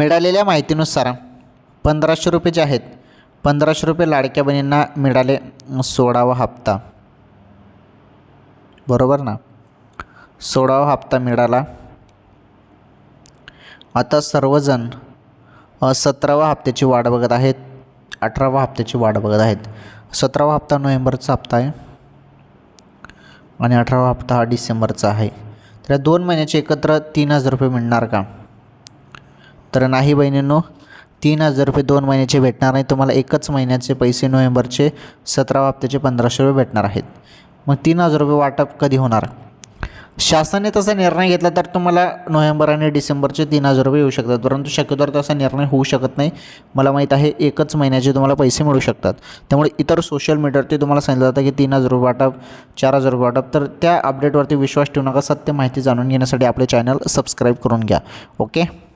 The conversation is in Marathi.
मिळालेल्या माहितीनुसार पंधराशे रुपये जे आहेत पंधराशे रुपये लाडक्या बहिणींना मिळाले सोळावा हप्ता. बरोबर ना? सोळावा हप्ता मिळाला. आता सर्वजण सतरावा हप्त्याची वाट बघत आहेत अठरावा हप्त्याची वाट बघत आहेत. सतरावा हप्ता नोव्हेंबरचा हप्ता आहे आणि अठरावा हप्ता हा डिसेंबरचा आहे. तर या दोन महिन्याचे एकत्र तीन हजार रुपये मिळणार का? तर नाही बहिणींनो तीन हजार रुपये दोन महिन्याचे भेटणार नाही. तुम्हाला एकच महिन्याचे पैसे नोव्हेंबरचे सतरा हप्त्याचे पंधराशे रुपये भेटणार आहेत. मग तीन हजार रुपये वाटप कधी होणार? शासनाने तसा निर्णय घेतला तर तुम्हाला नोव्हेंबर आणि डिसेंबरचे तीन हजार रुपये येऊ शकतात. परंतु शक्यतोवर तसा निर्णय होऊ शकत नाही. मला माहीत आहे एकच महिन्याचे तुम्हाला पैसे मिळू शकतात. त्यामुळे इतर सोशल मीडियावरती तुम्हाला सांगितलं जातं की तीन हजार रुपये वाटप चार हजार रुपये वाटप. तर त्या अपडेटवरती विश्वास ठेवू नका. सत्य माहिती जाणून घेण्यासाठी आपले चॅनल सबस्क्राईब करून घ्या. ओके